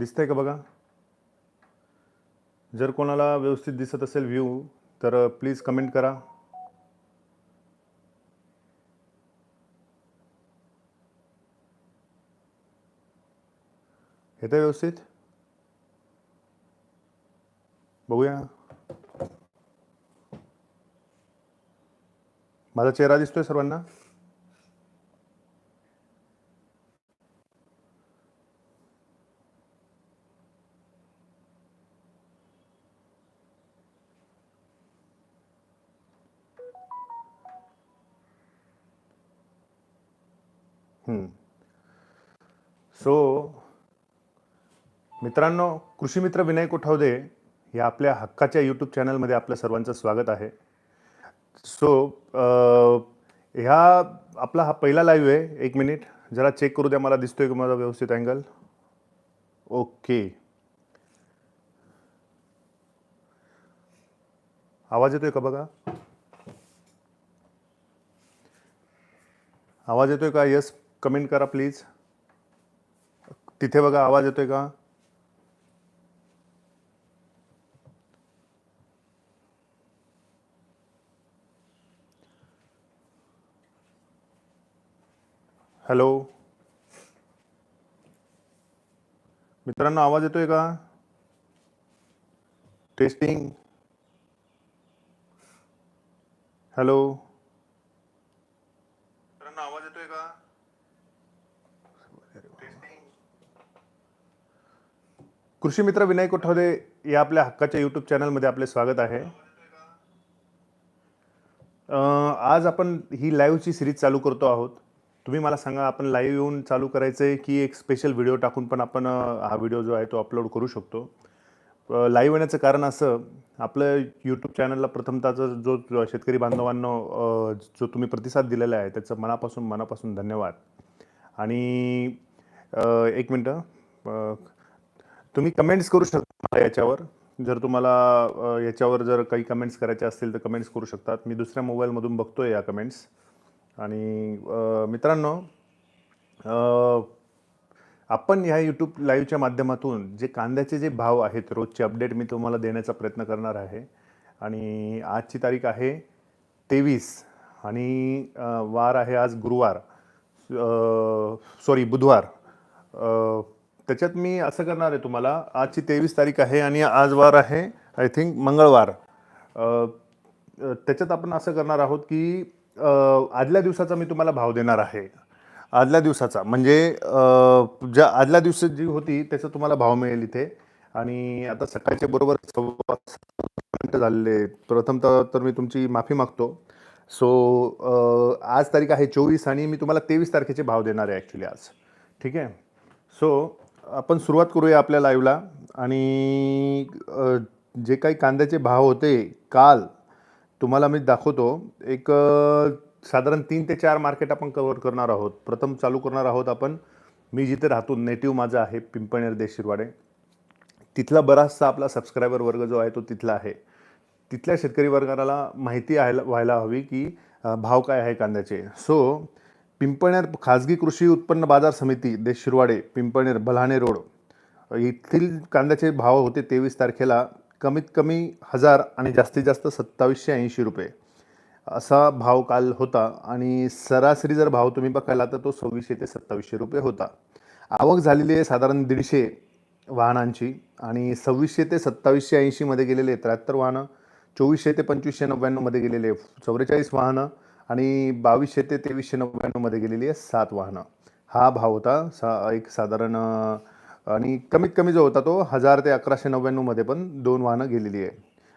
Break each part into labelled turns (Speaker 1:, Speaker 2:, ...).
Speaker 1: दिसतंय का बघा? जर कोणाला व्यवस्थित दिसत असेल व्ह्यू तर प्लीज कमेंट करा. येतं व्यवस्थित? बघूया. माझा चेहरा दिसतोय सर्वांना? सो मित्रांनो कृषी मित्र विनय कोठावदे या आपल्या हक्काच्या यूट्यूब चॅनलमध्ये आपलं सर्वांचं स्वागत आहे. सो ह्या आपला हा पहिला लाईव्ह आहे. एक मिनिट जरा चेक करू द्या मला दिसतोय का माझा व्यवस्थित अँगल ओके आवाज येतोय का बघा? आवाज येतोय का? यस कमेंट करा प्लीज़. तिथे बघा, आवाज़ येतोय का? हॅलो मित्रांनो, आवाज़ येतोय का? टेस्टिंग हॅलो कृषी मित्र विनय कोठावदे या आपल्या हक्काच्या यूट्यूब चॅनलमध्ये आपले स्वागत आहे. आज आपण ही लाईव्हची सिरीज चालू करतो आहोत. तुम्ही मला सांगा आपण लाईव्ह येऊन चालू करायचं आहे की एक स्पेशल व्हिडिओ टाकून पण आपण हा व्हिडिओ जो आहे तो अपलोड करू शकतो. लाईव्ह येण्याचं कारण असं आपलं यूट्यूब चॅनलला प्रथमतःचा जो शेतकरी बांधवांनो जो तुम्ही प्रतिसाद दिलेला आहे त्याचं मनापासून मनापासून धन्यवाद. आणि एक मिनटं तुम्ही कमेंट्स करू शकता याच्यावर. जर तुम्हाला याच्यावर जर काही कमेंट्स करायचे असतील तर कमेंट्स करू शकतात. मी दुसऱ्या मोबाईलमधून बघतोय या कमेंट्स आणि मित्रांनो आपण ह्या यूट्यूब लाईव्हच्या माध्यमातून जे कांद्याचे जे भाव आहेत रोजचे अपडेट मी तुम्हाला देण्याचा प्रयत्न करणार आहे. आणि आजची तारीख आहे तेवीस आणि वार आहे आज गुरुवार. सॉरी बुधवार. त्याच्यात मी असं करणार आहे तुम्हाला आजची तेवीस तारीख आहे आणि आज वार आहे आय थिंक मंगळवार. त्याच्यात आपण असं करणार आहोत की आदल्या दिवसाचा मी तुम्हाला भाव देणार आहे. आदल्या दिवसाचा म्हणजे ज्या आदल्या दिवसात जी होती त्याचा तुम्हाला भाव मिळेल इथे. आणि आता सकाळच्या बरोबर सव्वा झालेले आहेत. प्रथमतः तर मी तुमची माफी मागतो. सो आज तारीख आहे चोवीस आणि मी तुम्हाला तेवीस तारखेचे भाव देणार आहे ॲक्च्युली आज. ठीक आहे? सो आपण सुरुवात करूया आपल्या लाईव्हला आणि जे काही कांद्याचे भाव होते काल तुम्हाला मी दाखवतो. एक साधारण तीन ते चार मार्केट आपण कवर करणार आहोत. प्रथम चालू करणार आहोत आपण. मी जिथे राहतो नेटिव्ह माझा आहे पिंपळनेर देशिरवाडे तिथला बराचसा आपला सबस्क्रायबर वर्ग जो आहे तो तिथला आहे. तिथल्या शेतकरी वर्गाला माहिती आहे व्हायला हवी की भाव काय आहे कांद्याचे. सो पिंपळनेर खाजगी कृषी उत्पन्न बाजार समिती देश शिरवाडे पिंपळनेर बल्हाणे रोड. येथील कांद्याचे भाव होते तेवीस तारखेला. कमीत कमी हजार आणि जास्तीत जास्त सत्तावीसशे ऐंशी रुपये. असा भाव काल होता आणि सरासरी जर भाव तुम्ही बघायला तर तो सव्वीसशे ते सत्तावीसशे रुपये होता. आवक झालेली आहे साधारण दीडशे वाहनांची आणि सव्वीसशे ते सत्तावीसशे ऐंशीमध्ये गेलेले त्र्याहत्तर वाहनं चोवीसशे ते पंचवीसशे नव्याण्णवमध्ये गेलेले चौवेचाळीस वाहनं आणि बावीसशे ते तेवीसशे नव्याण्णवमध्ये गेलेली आहे सात वाहनं. हा भाव होता सा एक साधारण आणि कमीत कमी जो होता तो हजार ते अकराशे नव्याण्णवमध्ये पण दोन वाहनं गेलेली आहे.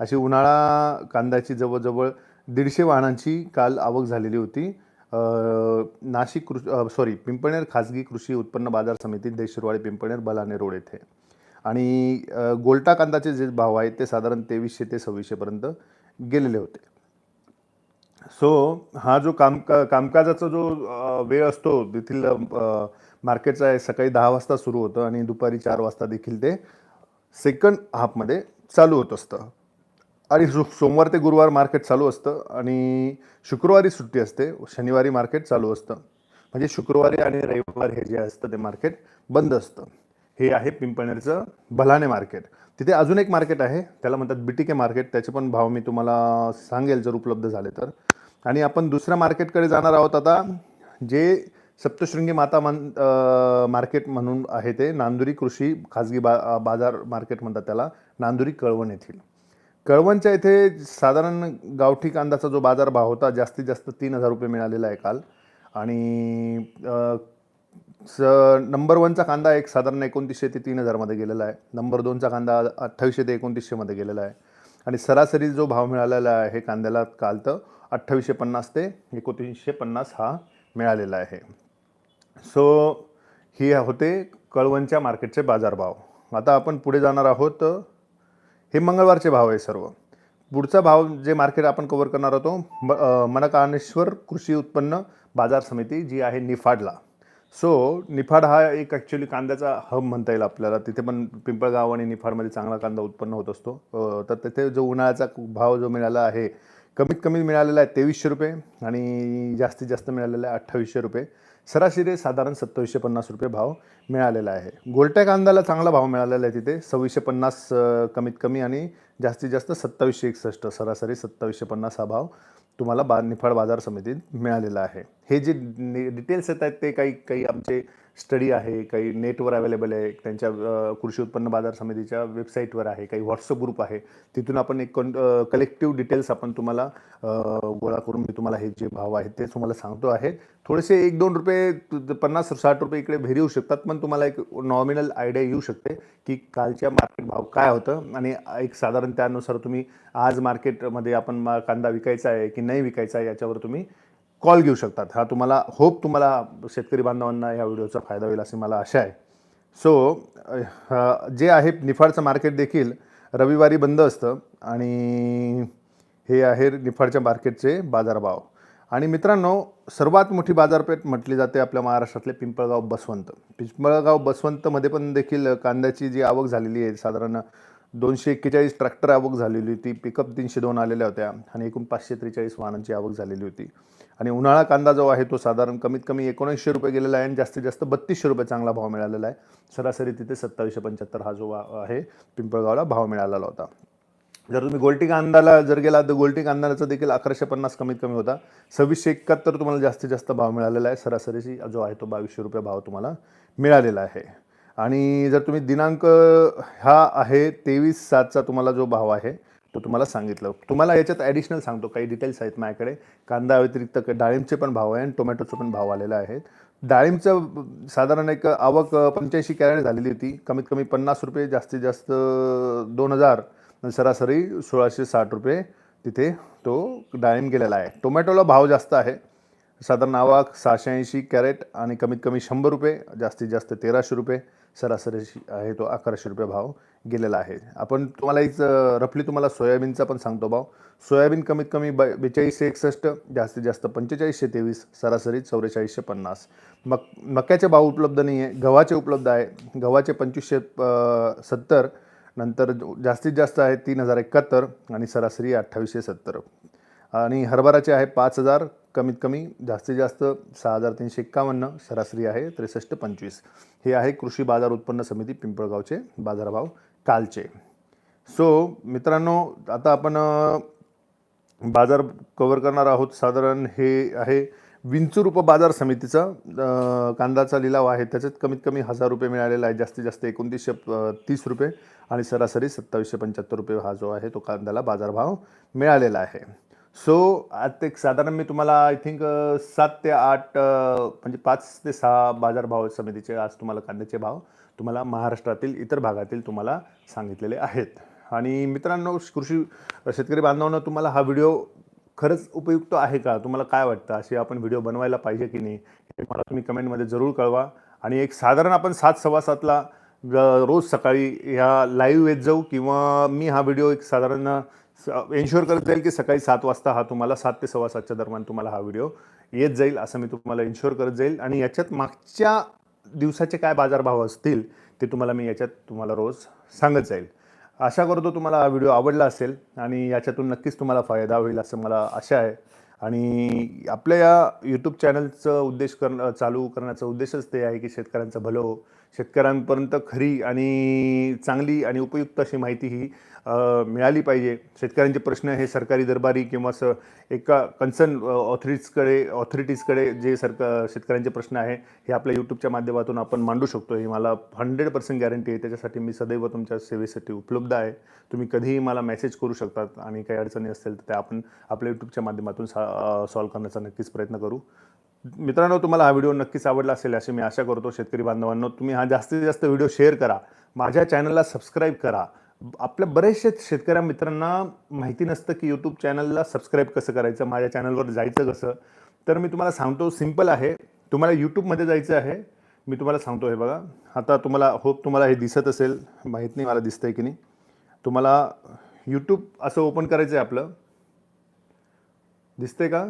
Speaker 1: अशी उन्हाळा कांद्याची जवळजवळ दीडशे वाहनांची काल आवक झालेली होती. नाशिक कृषी सॉरी पिंपळनेर खाजगी कृषी उत्पन्न बाजार समिती देशिरवाडी पिंपळनेर बलाने रोड येथे. आणि गोल्टा कांदाचे जे भाव आहेत ते साधारण तेवीसशे ते सव्वीसशेपर्यंत गेलेले होते. सो हा जो काम कामकाजाचा जो वेळ असतो तेथील मार्केटचा आहे सकाळी दहा वाजता सुरू होतं आणि दुपारी चार वाजता देखील ते सेकंड हाफमध्ये चालू होत असतं. आणि सोमवार ते गुरुवार मार्केट चालू असतं आणि शुक्रवारी सुट्टी असते शनिवारी मार्केट चालू असतं. म्हणजे शुक्रवारी आणि रविवार हे जे असतं ते मार्केट बंद असतं. हे आहे पिंपळनेरचं भलाने मार्केट. तिथे अजून एक मार्केट आहे त्याला म्हणतात बीटीके मार्केट. त्याचे पण भाव मी तुम्हाला सांगेल जर उपलब्ध झाले तर. आणि आपण दुसऱ्या मार्केटकडे जाणार आहोत आता जे सप्तशृंगी माता मन मार्केट म्हणून आहे ते नांदुरी कृषी खाजगी बा बाजार मार्केट म्हणतात त्याला नांदुरी कळवण येथील. कळवणच्या इथे साधारण गावठी कांद्याचा जो बाजार भाव होता जास्तीत जास्त तीन हजार रुपये मिळालेला आहे काल. आणि स नंबर वनचा कांदा एक साधारण एकोणतीसशे ते तीन हजारमध्ये गेलेला आहे. नंबर दोनचा कांदा अठ्ठावीसशे ते एकोणतीसशेमध्ये गेलेला आहे. आणि सरासरी जो भाव मिळालेला आहे कांद्याला काल तर अठ्ठावीसशे पन्नास ते एकोणतीसशे पन्नास हा मिळालेला आहे. सो ही होते कळवणच्या मार्केटचे बाजारभाव. आता आपण पुढे जाणार आहोत. हे मंगळवारचे भाव आहे सर्व. पुढचा भाव जे मार्केट आपण कव्हर करणार होतो म मनकानेश्वर कृषी उत्पन्न बाजार समिती जी आहे निफाडला. सो निफाड हा एक ॲक्च्युली कांद्याचा हब म्हणता येईल आपल्याला. तिथे पण पिंपळगाव आणि निफाडमध्ये चांगला कांदा उत्पन्न होत असतो. तर तिथे जो उन्हाळ्याचा भाव जो मिळाला आहे कमीत कमी मिळालेला आहे तेवीसशे रुपये आणि जास्तीत जास्त मिळालेला आहे अठ्ठावीसशे रुपये. सरासरी साधारण सत्तावीसशे पन्नास रुपये भाव मिळालेला आहे. गोलट्या कांद्याला चांगला भाव मिळालेला आहे तिथे. सव्वीसशे पन्नास कमीत कमी आणि जास्तीत जास्त सत्तावीसशे एकसष्ट सरासरी सत्तावीसशे पन्नास हा भाव तुम्हाला बा निफाड बाजार समितीत मिळालेला आहे. हे जे डिटेल्स येत आहेत ते काही काही आमचे स्टडी आहे काही नेटवर अवेलेबल आहे त्यांच्या कृषी उत्पन्न बाजार समितीच्या वेबसाईटवर आहे काही व्हॉट्सअप ग्रुप आहे. तिथून आपण एक कलेक्टिव्ह डिटेल्स आपण तुम्हाला गोळा करून मी तुम्हाला हे जे भाव आहेत ते तुम्हाला सांगतो आहे. थोडेसे एक दोन रुपये पन्नास साठ रुपये इकडे भेरी येऊ शकतात पण तुम्हाला एक नॉमिनल आयडिया येऊ शकते की कालच्या मार्केट भाव काय होतं. आणि एक साधारण त्यानुसार तुम्ही आज मार्केटमध्ये आपण मा- कांदा विकायचा आहे की नाही विकायचा आहे याच्यावर तुम्ही कॉल घेऊ शकतात. हा तुम्हाला होप तुम्हाला शेतकरी बांधवांना या व्हिडिओचा फायदा होईल अशी मला आशा आहे. सो जे आहे निफाडचं मार्केट देखील रविवारी बंद असतं आणि हे आहे निफाडच्या मार्केटचे बाजारभाव. आणि मित्रांनो सर्वात मोठी बाजारपेठ म्हटली जाते आपल्या महाराष्ट्रातले पिंपळगाव बसवंत. पिंपळगाव बसवंतमध्ये पण देखील कांद्याची जी आवक झालेली आहे साधारण दोनशे एक्केचाळीस ट्रॅक्टर आवक झालेली होती पिकअप तीनशे दोन आलेल्या होत्या आणि एकूण पाचशे त्रेचाळीस वाहनांची आवक झालेली होती. आणि उन्हाळा कांदा जो आहे तो साधारण कमीत कमी एकोणीसशे रुपये गेलेला आहे आणि जास्तीत जास्त बत्तीसशे रुपये चांगला भाव मिळालेला आहे. सरासरी तिथे सत्तावीसशे पंच्याहत्तर हा जो आहे पिंपळगावला भाव मिळालेला होता. जर तुम्ही गोल्टी कांदाला जर गेला तर गोल्टी कांदाचा देखील अकराशे पन्नास कमीत कमी होता. सव्वीसशे एकाहत्तर तुम्हाला जास्तीत जास्त भाव मिळालेला आहे. सरासरीची जो आहे तो बावीसशे रुपये भाव तुम्हाला मिळालेला आहे. आणि जर तुम्ही दिनांक हा आहे तेवीस सातचा तुम्हाला जो भाव आहे तो तुम्हाला सांगितलं. तुम्हाला याच्यात ॲडिशनल सांगतो. काही डिटेल्स आहेत माझ्याकडे. कांदा व्यतिरिक्त डाळिंबचे पण भाव आहे आणि टोमॅटोचे पण भाव आलेला आहे. डाळिंबचं साधारण एक आवक पंच्याऐंशी कॅरेट झालेली होती. कमीत कमी पन्नास रुपये जास्तीत जास्त दोन हजार. सरासरी सोळाशे साठ रुपये तिथे तो डाळिंब गेलेला आहे. टोमॅटोला भाव जास्त आहे. साधारण आवक सहाशे ऐंशी कॅरेट आणि कमीत कमी शंभर रुपये जास्तीत जास्त तेराशे रुपये. सरासरी आहे तो अकराशे रुपये भाव. गेलेला आहे. आपण तुम्हाला एक रफली तुम्हाला सोयाबीनचा पण सांगतो भाव सोयाबीन कमीत कमी ब बेचाळीसशे एकसष्ट जास्तीत जास्त पंचेचाळीसशे तेवीस सरासरी चौवेचाळीसशे पन्नास. मक मक्याचे भाव उपलब्ध नाही आहे गव्हाचे उपलब्ध आहे. गव्हाचे पंचवीसशे सत्तर नंतर जास्तीत जास्त आहे तीन हजार एकाहत्तर आणि सरासरी अठ्ठावीसशे सत्तर. आणि हरभराचे आहे पाच हजार कमीत कमी जास्तीत जास्त सहा हजार तीनशे एक्कावन्न सरासरी आहे त्रेसष्ट पंचवीस. हे आहे कृषी बाजार उत्पन्न समिती पिंपळगावचे बाजारभाव. कालचे. सो मित्रांनो आता आपण बाजार कवर करणार आहोत साधारण हे आहे विंचूर उपबाजार समितीचा. कांदाचा लिलाव आहे त्याच्यात कमीत कमी हजार रुपये मिळालेला आहे जास्तीत जास्त एकोणतीसशे तीस रुपये आणि सरासरी सत्तावीसशे पंच्याहत्तर रुपये हा जो आहे तो कांद्याला बाजारभाव मिळालेला आहे. सो आता एक साधारण मी तुम्हाला आय थिंक सात ते आठ म्हणजे पाच ते सहा बाजारभाव समितीचे आज तुम्हाला कांद्याचे भाव. तुम्हाला महाराष्ट्रातील इतर भागातील तुम्हाला सांगितलेले आहेत. आणि मित्रांनो कृषी शेतकरी बांधवांनो तुम्हाला हा व्हिडिओ खरंच उपयुक्त आहे का? तुम्हाला काय वाटतं? असे आपण व्हिडिओ बनवायला पाहिजे की नाही हे मला तुम्ही कमेंटमध्ये जरूर कळवा. आणि एक साधारण आपण सात सव्वा सातला ग- रोज सकाळी ह्या लाईव्ह येत जाऊ किंवा मी हा व्हिडिओ एक साधारण एन्श्युअर करत जाईल की सकाळी सात वाजता हा तुम्हाला सात ते सव्वा सातच्या दरम्यान तुम्हाला हा व्हिडिओ येत जाईल असं मी तुम्हाला इन्शुअर करत जाईल. आणि याच्यात मागच्या दिवसाचे काय बाजारभाव असतील ते तुम्हाला मी याच्यात तुम्हाला रोज सांगत जाईल. आशा करतो तुम्हाला हा व्हिडिओ आवडला असेल आणि याच्यातून नक्कीच तुम्हाला फायदा होईल असं मला आशा आहे. आणि आपल्या या यूट्यूब चॅनलचं उद्देश करणं चालू करण्याचा उद्देशच ते आहे की शेतकऱ्यांचं भलं हो. शेतकऱ्यांपर्यंत खरी आणि चांगली आणि उपयुक्त अशी माहिती ही मिळाली पाहिजे. शेतकऱ्यांचे प्रश्न हे सरकारी दरबारी किंवा स एका कन्सर्न ऑथॉरिटीजकडे ऑथॉरिटीजकडे जे सरकार शेतकऱ्यांचे प्रश्न आहे हे आपल्या यूट्यूबच्या माध्यमातून आपण मांडू शकतो. ही मला हंड्रेड पर्सेंट गॅरंटी आहे. त्याच्यासाठी मी सदैव तुमच्या सेवेसाठी उपलब्ध आहे. तुम्ही कधीही मला मेसेज करू शकतात आणि काही अडचणी असतील तर त्या आपण आपल्या यूट्यूबच्या माध्यमातून सा सॉल्व करण्याचा नक्कीच प्रयत्न करू. मित्रांनो तुम्हाला हा व्हिडिओ नक्कीच आवडला असेल अशी मी आशा करतो. शेतकरी बांधवांनो तुम्ही हा जास्तीत जास्त व्हिडिओ शेअर करा. माझ्या चॅनलला सबस्क्राईब करा. आपल्या बरेचसे शेतकऱ्या मित्रांना माहिती नसतं की यूट्यूब चॅनलला सबस्क्राईब कसं करायचं माझ्या चॅनलवर जायचं कसं. तर मी तुम्हाला सांगतो सिंपल आहे. तुम्हाला यूट्यूबमध्ये जायचं आहे. मी तुम्हाला सांगतो हे बघा. आता तुम्हाला होप तुम्हाला हे दिसत असेल. माहीत नाही मला दिसतंय की नाही. तुम्हाला यूट्यूब असं ओपन करायचं आहे आपलं. दिसतंय का?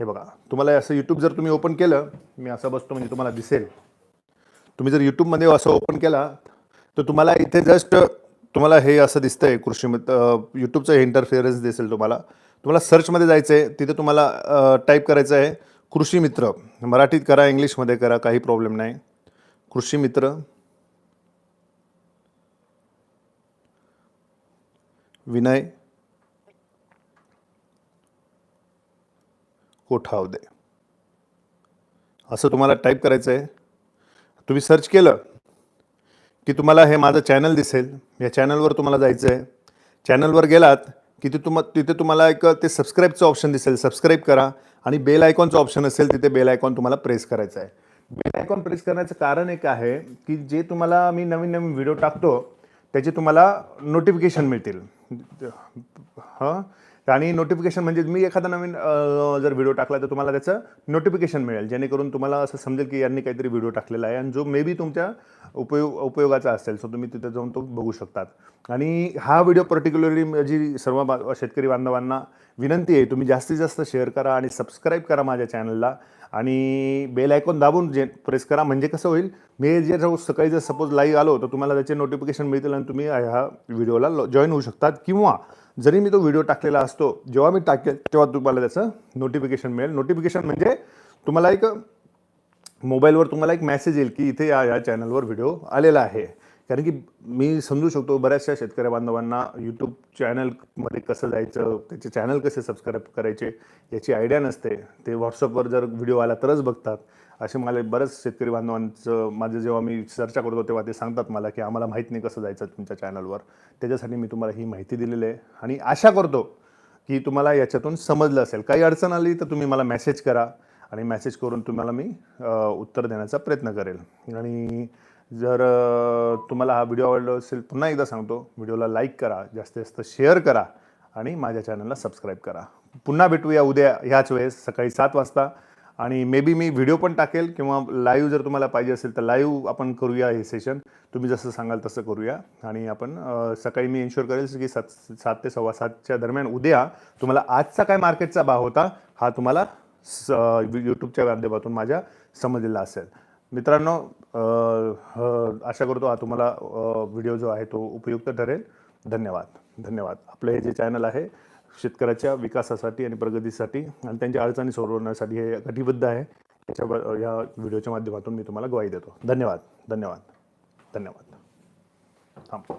Speaker 1: हे बघा. तुम्हाला असं यूट्यूब जर तुम्ही ओपन केलं मी असं बसतो म्हणजे तुम्हाला दिसेल. तुम्ही जर यूट्यूबमध्ये असं ओपन केला तर तुम्हाला इथे जस्ट तुम्हाला हे असं दिसतंय कृषी मित्र यूट्यूबचं हे इंटरफिअरन्स दिसेल तुम्हाला. तुम्हाला सर्चमध्ये जायचं आहे तिथे तुम्हाला टाईप करायचं आहे कृषी मित्र. मराठीत करा इंग्लिशमध्ये करा काही प्रॉब्लेम नाही. कृषी मित्र. विनय. कोठावदे. असं तुम्हाला टाईप करायचं आहे तुम्ही सर्च केलं की तुम्हाला हे माझं चॅनल दिसेल. या चॅनलवर तुम्हाला जायचं आहे. चॅनलवर गेलात की ते तुम तिथे तुम्हाला एक ते सबस्क्राईबचं ऑप्शन दिसेल. सबस्क्राईब करा आणि बेल आयकॉनचं ऑप्शन असेल तिथे बेल आयकॉन तुम्हाला प्रेस करायचं आहे. बेल आयकॉन प्रेस करण्याचं कारण एक आहे की जे तुम्हाला मी नवीन नवीन व्हिडिओ टाकतो त्याचे तुम्हाला नोटिफिकेशन मिळतील. हां? आणि नोटिफिकेशन म्हणजे मी एखादा नवीन जर व्हिडिओ टाकला तर तुम्हाला त्याचं नोटिफिकेशन मिळेल. जेणेकरून तुम्हाला असं समजेल की यांनी काहीतरी व्हिडिओ टाकलेला आहे. आणि जो मे बी तुमच्या उपयोग उपयोगाचा असेल सो तुम्ही तिथे जाऊन तो बघू शकतात. आणि हा व्हिडिओ पर्टिक्युलरली माझी सर्व बा शेतकरी बांधवांना विनंती आहे तुम्ही जास्तीत जास्त शेअर करा आणि सबस्क्राईब करा माझ्या चॅनलला आणि बेल आयकॉन दाबून जे प्रेस करा म्हणजे कसं होईल मी जे रोज सकाळी जर सपोज लाईव्ह आलो तर तुम्हाला त्याचे नोटिफिकेशन मिळतील आणि तुम्ही ह्या व्हिडिओला जॉईन होऊ शकतात. किंवा जरी मी तो व्हिडिओ टाकलेला असतो जेव्हा मी टाकेल तेव्हा तुम्हाला त्याचं नोटिफिकेशन मिळेल. नोटिफिकेशन म्हणजे तुम्हाला एक मोबाईलवर तुम्हाला एक मेसेज येईल की इथे या या चॅनलवर व्हिडिओ आलेला आहे. कारण की मी समजू शकतो बऱ्याचशा शेतकरी बांधवांना यूट्यूब चॅनलमध्ये कसं जायचं त्याचे चॅनल कसे सबस्क्राईब करायचे याची आयडिया नसते. ते व्हॉट्सअपवर जर व्हिडिओ आला तरच बघतात. असे मला बरेच शेतकरी बांधवांचं माझं जेव्हा मी चर्चा करतो तेव्हा ते सांगतात मला की आम्हाला माहीत नाही कसं जायचं तुमच्या चॅनलवर त्याच्यासाठी मी तुम्हाला ही माहिती दिलेली आहे. आणि आशा करतो की तुम्हाला याच्यातून समजलं असेल. काही अडचण आली तर तुम्ही मला मेसेज करा. आणि मॅसेज करून तुम्हाला मी उत्तर देण्याचा प्रयत्न करेल. आणि जर तुम्हाला हा व्हिडिओ आवडला असेल पुन्हा एकदा सांगतो व्हिडिओला लाईक करा जास्तीत जास्त शेअर करा आणि माझ्या चॅनलला सबस्क्राईब करा. पुन्हा भेटूया उद्या ह्याच वेळेस सकाळी सात वाजता. आणि मे बी मी व्हिडिओ पण टाकेल किंवा लाईव्ह जर तुम्हाला पाहिजे असेल तर लाईव्ह आपण करूया हे सेशन तुम्ही जसं सांगाल तसं करूया. आणि आपण सकाळी मी इन्शुअर करेल की सात सात ते सव्वा सातच्या दरम्यान उद्या तुम्हाला आजचा काय मार्केटचा भाव होता हा तुम्हाला स यूट्यूबच्या माध्यमातून माझ्या समजलेला असेल. मित्रांनो आशा करतो हा तुम्हाला व्हिडिओ जो आहे तो उपयुक्त ठरेल. धन्यवाद. धन्यवाद. आपलं हे जे चॅनल आहे शेतकऱ्याच्या विकासासाठी आणि प्रगतीसाठी आणि त्यांच्या अडचणी सोडवण्यासाठी हे कटिबद्ध आहे. याच्या या व्हिडिओच्या माध्यमातून मी तुम्हाला ग्वाही देतो. धन्यवाद. धन्यवाद. धन्यवाद. थांब.